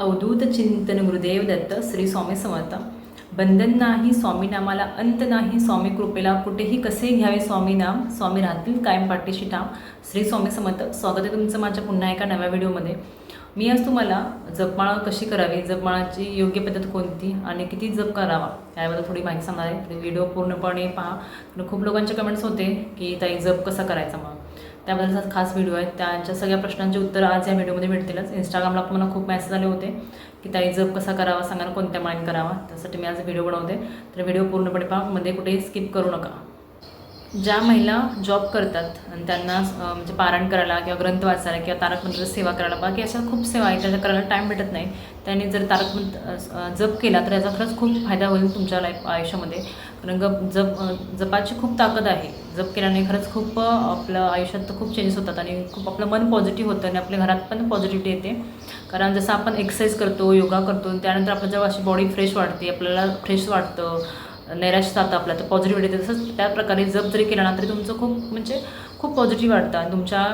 अवधूत चिंतन गुरुदेव दत्त श्री स्वामी समर्थ. बंधन नाही स्वामी नामाला अंत नाही स्वामी कृपेला कुठेही कसे घ्यावे स्वामी नाम स्वामी राहतील कायम पाठीशी ठाम. श्री स्वामी समर्थ स्वागत आहे तुमचं माझ्या पुन्हा एका नव्या व्हिडिओमध्ये. मी आज तुम्हाला जपमाळा कशी करावी जपमाळाची योग्य पद्धत कोणती आणि किती जप करावा याबद्दल थोडी माहिती सांगणार आहे. व्हिडिओ पूर्णपणे पहा. खूप लोकांचे कमेंट्स होते की ताई जप कसा करायचा मग? त्याबद्दलचा खास व्हिडिओ आहे. त्यांच्या सगळ्या प्रश्नांची उत्तरं आज या व्हिडिओमध्ये भेटतीलच इंस्टाग्रामला पण मला खूप मेसेज आले होते की ताई जप कसा करावा? सांगा ना कोणत्या माईन करावा? त्यासाठी मी आज व्हिडिओ बनवते. तर व्हिडिओ पूर्णपणे पहा मध्ये कुठेही स्किप करू नका. ज्या महिला जॉब करतात आणि त्यांना म्हणजे पारायण करायला किंवा ग्रंथ वाचायला किंवा तारकमंत्र सेवा करायला बाकी अशा खूप सेवा आहेत त्याच्या करायला टाईम भेटत नाही. त्यांनी जर तारकमंत्र जप केला तर याचा खरंच खूप फायदा होईल तुमच्या लाईफ आयुष्यामध्ये. कारण गप जप जपाची खूप ताकद आहे. जप केल्याने खरंच खूप आपलं आयुष्यात तर खूप चेंजेस होतात आणि खूप आपलं मन पॉझिटिव्ह होतं आणि आपल्या घरात पण पॉझिटिव्हिटी येते. कारण जसं आपण एक्सरसाइज करतो योगा करतो त्यानंतर आपलं जेव्हा अशी बॉडी फ्रेश वाटते आपल्याला फ्रेश वाटतं नैराश्य जातं आपलं तर पॉझिटिव्ह येते तसंच त्या प्रकारे जप जरी केला ना तरी तुमचं खूप म्हणजे खूप पॉझिटिव्ह वाटतं. आणि तुमच्या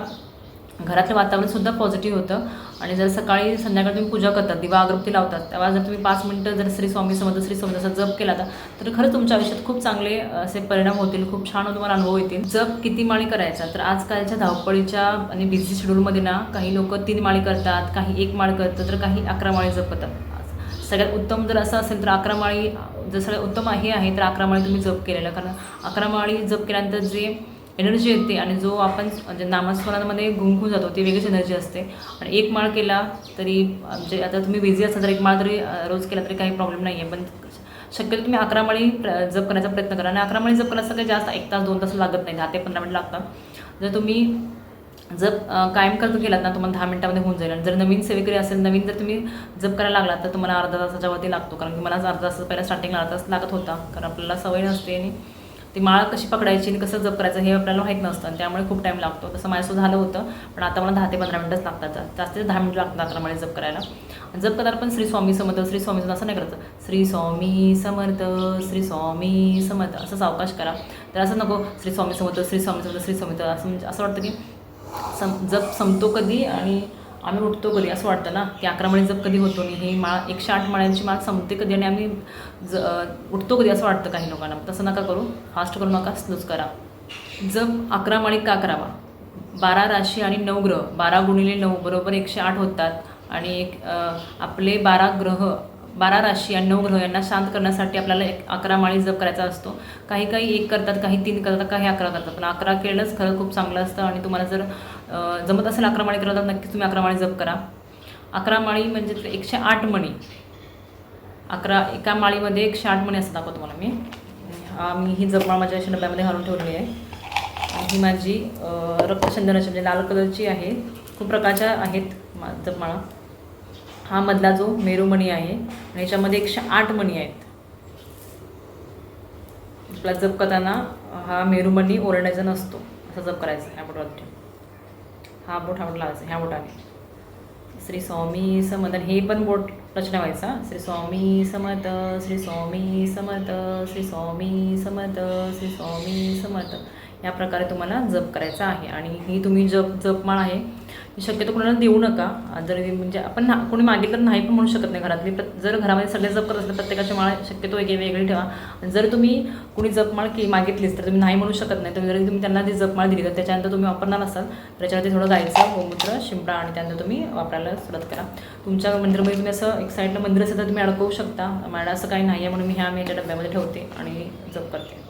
घरातलं वातावरणसुद्धा पॉझिटिव्ह होतं. आणि जर सकाळी संध्याकाळी तुम्ही पूजा करतात दिवा अगरबत्ती लावतात तेव्हा जर तुम्ही पाच मिनटं जर श्री स्वामी समर्थ श्री स्वामी असा जप केला तर तर खरंच तुमच्या आयुष्यात खूप चांगले असे परिणाम होतील. खूप छान तुम्हाला अनुभव येतील. जप किती माळी करायचा? तर आजकालच्या धावपळीच्या आणि बिझी शेड्यूलमध्ये ना काही लोक तीन माळी करतात काही एक माळ करतात तर काही अकरा माळी जप करतात सगळ्यात उत्तम जर असं असेल तर अकरा माळी जसं उत्तम हे आहे तर अकरा माळी तुम्ही जप केलेलं. कारण अकरा माळी जप केल्यानंतर जे एनर्जी येते आणि जो आपण म्हणजे नामस्मरणामध्ये गुंकून जातो ती वेगळीच एनर्जी असते. आणि एक माळ केला तरी म्हणजे आता तुम्ही बिझी असाल तर एक माळ तरी रोज केला तरी काही प्रॉब्लेम नाही आहे पण शक्यतो तुम्ही अकरा माळी प्र जप करण्याचा प्रयत्न करा. आणि अकरा माळी जप करण्यासाठी काही जास्त एक तास दोन तास लागत नाही. दहा ते पंधरा मिनिट लागतात. जर तुम्ही जप कायम करतो केलात ना तुम्हाला दहा मिनिटामध्ये होऊन जाईल. आणि जर नवीन सेवेकरी असेल नवीन जर तुम्ही जप करायला लागलात तर तुम्हाला अर्धा तासाच्या वरती लागतो. कारण की मला अर्धा तास पहिला स्टार्टिंगला अर्धा तास लागत होता. कारण आपल्याला सवय नसते आणि ती माळ कशी पकडायची आणि कसं जप करायचं हे आपल्याला माहीत नसतं. आणि त्यामुळे खूप टाईम लागतो. तसं माझ्यासोबत झालं होतं. पण आता मला दहा ते पंधरा मिनटंच लागतात. जास्तीत दहा मिनिटं लागतात मला जप करायला. जप करताना पण श्री स्वामी समर्थ श्री स्वामी समर्थ असं नाही करायचं. श्री स्वामी समर्थ श्री स्वामी समर्थ असं सावकाश करा. तर असं नको श्री स्वामी समर्थ श्री स्वामी समर्थ श्री स्वामी समर्थ असं म्हणजे असं वाटतं की सम जप संपतो कधी आणि आम्ही उठतो कधी असं वाटतं ना? की अकरा माळी जप कधी होतो नाही हे माळ एकशे आठ माळ्यांची माळ संपते कधी आणि आम्ही ज उठतो कधी असं वाटतं काही लोकांना. तसं नका करू. फास्ट करू नका स्लोच करा. जप अकरा माळी का करावा? बारा राशी आणि नऊ ग्रह. बारा गुणिले नऊ बरोबर एकशे आठ होतात. आणि एक आपले बारा ग्रह बारा राशी आणि नऊ ग्रह यांना शांत करण्यासाठी आपल्याला एक अकरा माळी जप करायचा असतो. काही काही एक करतात काही तीन करतात काही अकरा करतात. पण अकरा केलंच खरं खूप चांगलं असतं आणि तुम्हाला जर जमत असेल अकरा माळी करतात नक्कीच तुम्ही अकरा माळी जप करा. अकरा माळी म्हणजे एकशे आठ मणी. अकरा एका माळीमध्ये एकशे आठ मणी असं दाखवतो तुम्हाला मी. मी ही जपमाळ माझ्या अशा डब्यामध्ये घालून ठेवली आहे. आणि ही माझी रक्तचंदनाची म्हणजे लाल कलरची आहे. खूप प्रकारच्या आहेत मा जपमाळा हा मधला जो मेरूमणी आहे आणि याच्यामध्ये एकशे आठ मणी आहेत. आपला जप करताना हा मेरूमणी ओरडायचा नसतो. असा जप करायचा ह्या बोटावरती हा बोट हा बोट लावायचा ह्या बोटाने. श्री स्वामी समत हे पण बोट रचना व्हायचा श्री स्वामी समत श्री स्वामी समत श्री स्वामी समत श्री स्वामी समर्थ या प्रकारे तुम्हाला जप करायचा आहे. आणि ही तुम्ही जप जपमाळ आहे ही शक्यतो कोणाला देऊ नका. जर म्हणजे आपण ना कोणी मागितलं तर नाही पण म्हणू शकत नाही घरातली. प्र- जर घरामध्ये सगळे जप करत असेल प्रत्येकाची माळ शक्यतो एक वेगळी ठेवा. आणि जर तुम्ही कुणी जपमाळ की मागितलीच तर तुम्ही नाही म्हणू शकत नाही. तर जरी तुम्ही त्यांना ती जपमाळ दिली तर त्याच्यानंतर तुम्ही वापरणार असाल तर त्याच्यावरती थोडं गायचं गोमूत्र शिंपडा आणि त्यानंतर तुम्ही वापरायला सुरुवात करा. तुमच्या मंदिरामध्ये तुम्ही असं एक साईडला मंदिर असेल तर तुम्ही अडकवू शकता. माझ्या असं काही नाही आहे म्हणून मी ह्या मी याच्या डब्यामध्ये ठेवते आणि जप करते.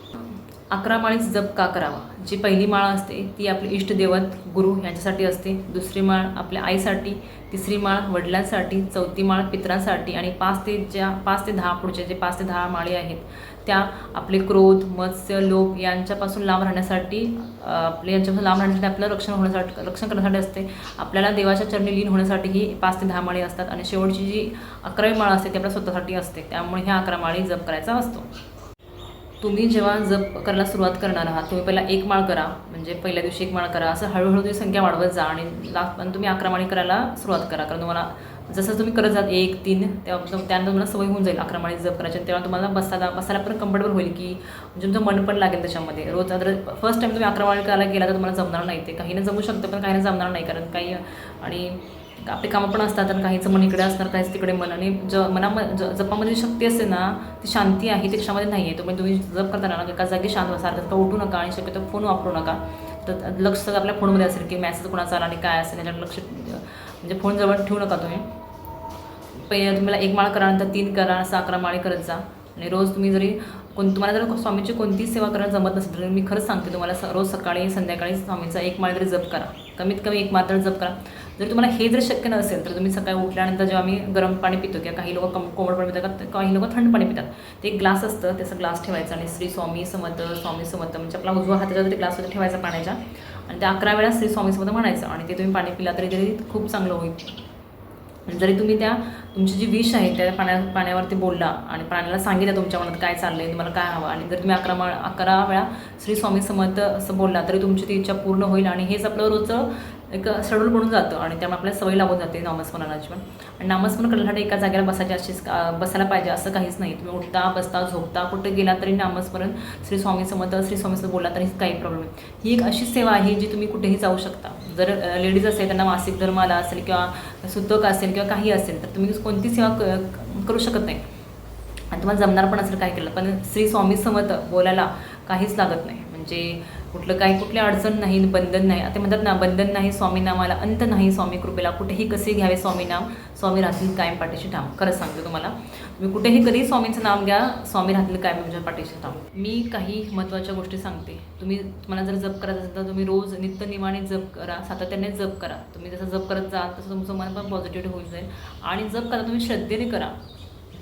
अकरा माळीस जप का करावा? जी पहिली माळ असते ती आपली इष्टदेवत गुरु यांच्यासाठी असते. दुसरी माळ आपल्या आईसाठी तिसरी माळ वडिलांसाठी चौथी माळ पितरांसाठी आणि पाच ते ज्या पाच ते दहा पुढचे जे पाच ते दहा माळी आहेत त्या आपले क्रोध मत्स्य लोभ यांच्यापासून लांब राहण्यासाठी आपले यांच्यापासून लांब राहण्यासाठी आपलं रक्षण होण्यासाठी रक्षण करण्यासाठी असते. आपल्याला देवाच्या चरणी लीन होण्यासाठी ही पाच ते दहा माळी असतात आणि शेवटची जी अकरावी माळ असते ती आपल्या स्वतःसाठी असते. त्यामुळे ह्या अकरा माळी जप करायचा असतो. तुम्ही जेव्हा जप करायला सुरुवात करणार आहात तुम्ही पहिला एक माळ करा म्हणजे पहिल्या दिवशी एक माळ करा असं हळूहळू तुम्ही संख्या वाढवत जा आणि लास्ट पण तुम्ही अकरा माळी करायला सुरुवात करा. कारण तुम्हाला जसं तुम्ही करत जात एक तीन तेव्हा त्यानंतर तुम्हाला सवय होऊन जाईल अकरा माळी जप करायची. तेव्हा तुम्हाला बसायला बसायला पण कम्फर्टेबल होईल की म्हणजे तुमचं मन पण लागेल त्याच्यामध्ये. रोज जर फर्स्ट टाईम तुम्ही अकरा माळी करायला गेला तर तुम्हाला जमणार नाही ते. काही ना जमू शकतं पण काहींना जमणार नाही. कारण काही आणि आपली कामं पण असतात आणि काहीचं मन इकडे असणार काहीच तिकडे मन. आणि ज मना ज जपामध्ये जी शक्ती असते ना ती शांती आहे ती क्षमामध्ये नाही आहे तुम्ही तुम्ही जप करताना ना एका जागी शांत बसा सारखं उठू नका आणि शक्यतो फोन वापरू नका. तर लक्ष सगळं आपल्या फोनमध्ये असेल की मॅसेज कोणाचा आला आणि काय असेल याच्याकडे लक्ष म्हणजे फोन जवळ ठेवू नका तुम्ही. पहिले तुम्हाला एक माळ करा नंतर तीन करा असं अकरा माळे करत जा. आणि रोज तुम्ही जरी कोण तुम्हाला जर स्वामीची कोणतीही सेवा करायला जमत नसेल तर मी खरंच सांगते तुम्हाला स- रोज सकाळी संध्याकाळी स्वामीचा एक माळ तरी जप करा. कमीत कमी एक माळ तरी जप करा. जर तुम्हाला हे जर शक्य नसेल तर तुम्ही सकाळी उठल्यानंतर जेव्हा आम्ही गरम पाणी पितो किंवा काही लोक कम कोमट पाणी पितात काही लोक थंड पाणी पितात. ते एक ग्लास असतं त्याचा ग्लास ठेवायचा आणि श्री स्वामी समत स्वामी समत म्हणजे आपला उजवा हाताच्या ते ग्लास ठेवायचा पाण्याच्या. आणि त्या अकरा वेळा श्री स्वामी समत म्हणायचं आणि ते तुम्ही पाणी पिला तरी तरी खूप चांगलं होईल. आणि जरी तुम्ही त्या तुमची जी विष आहे त्या पाण्या पाण्यावरती बोलला आणि पाण्याला सांगितलं तुमच्या मनात काय चाललं आहे तुम्हाला काय हवं आणि जर तुम्ही अकरा अकरा वेळा श्री स्वामी समर्थ असं बोलला तरी तुमची ती इच्छा पूर्ण होईल आणि हेच आपलं रोजचं एक शेड्यूल बनून जातं आणि त्यामुळे आपल्याला सवय लागून जाते नामस्मरणाची पण. आणि नामस्मरण करण्यासाठी एका जागेला बसायची अशीच बसायला पाहिजे असं काहीच नाही. तुम्ही उठता बसता झोपता कुठे गेला तरी नामस्मरण श्री स्वामी समर्थ श्री स्वामी समर्थ बोलला तरी काही प्रॉब्लेम नाही. ही एक अशी सेवा आहे जी तुम्ही कुठेही जाऊ शकता. जर लेडीज असेल त्यांना मासिक धर्म आला असेल किंवा सुतक असेल किंवा काही असेल तर तुम्ही कोणती सेवा क- करू शकत नाही. आणि तुम्हाला जमणार पण असेल काय केलं पण श्री स्वामी समर्थ बोलायला काहीच लागत नाही. म्हणजे कुठलं काही कुठली अडचण नाही बंधन नाही. आता म्हणतात ना बंधन नाही स्वामी नामाला अंत नाही स्वामी कृपेला. कुठेही कसे घ्यावे स्वामी नाम? स्वामी राहतील कायम पाठीशी ठाम. खरंच सांगते तुम्हाला. तुम्ही कुठेही कधी स्वामींचं नाम घ्या स्वामी राहतील कायम तुमच्या पाठीशी ठाम. मी काही महत्त्वाच्या गोष्टी सांगते. तुम्ही तुम्हाला जर जप करायचं असेल तर तुम्ही रोज नित्यनिमाने जप करा सातत्याने जप करा. तुम्ही जसं जप करत जाल तसं तुमचं मन पण पॉझिटिव्ह होऊन जाईल. आणि जप करा तुम्ही श्रद्धेने करा.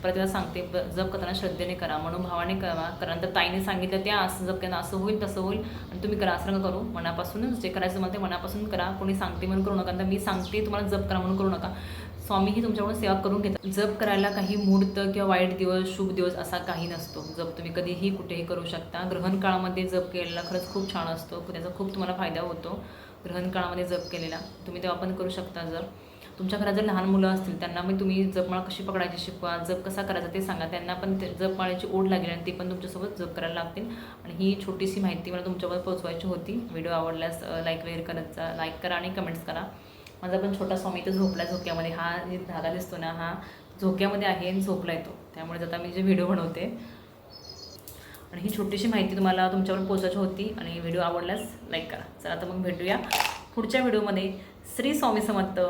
परत त्याला सांगते जप करताना श्रद्धेने करा म्हणून भावाने करा. कारण तर ताईने सांगितलं त्या असं जप केलं असं होईल तसं होईल आणि तुम्ही करा असं करू मनापासूनच जे करायचं मला ते मनापासून करा. कोणी सांगते म्हणून करू नका तर मी सांगते तुम्हाला जप करा म्हणून करू नका. स्वामीही तुमच्याकडून सेवा करून घेतात. जप करायला काही मुहूर्त किंवा वाईट दिवस शुभ दिवस असा काही नसतो. जप तुम्ही कधीही कुठेही करू शकता. ग्रहण काळामध्ये जप केलेला खरंच खूप छान असतो. त्याचा खूप तुम्हाला फायदा होतो. ग्रहण काळामध्ये जप केलेला. तुम्ही तेव्हा पण करू शकता जर तुमच्या घरात जर लहान मुलं असतील त्यांना मग तुम्ही जपमाळ कशी पकडायची शिकवा जप कसा करायचा ते सांगा. त्यांना पण ते जपमाळ्याची ओढ लागेल आणि ते पण तुमच्यासोबत जप करायला लागतील. आणि ही छोटीशी माहिती मला तुमच्यावर पोहोचवायची होती. व्हिडिओ आवडल्यास लाईक वगैरे करत जा लाईक करा आणि कमेंट्स करा. माझा पण छोटा स्वामी तो झोपला झोक्यामध्ये. हा जे धागा दिसतो ना हा झोक्यामध्ये आहे आणि झोपला येतो त्यामुळे आता मी जे व्हिडिओ बनवते. आणि ही छोटीशी माहिती तुम्हाला तुमच्यावर पोचायची होती आणि व्हिडिओ आवडल्यास लाईक करा. चला आता मग भेटूया पुढच्या व्हिडिओमध्ये. श्री स्वामी समर्थ.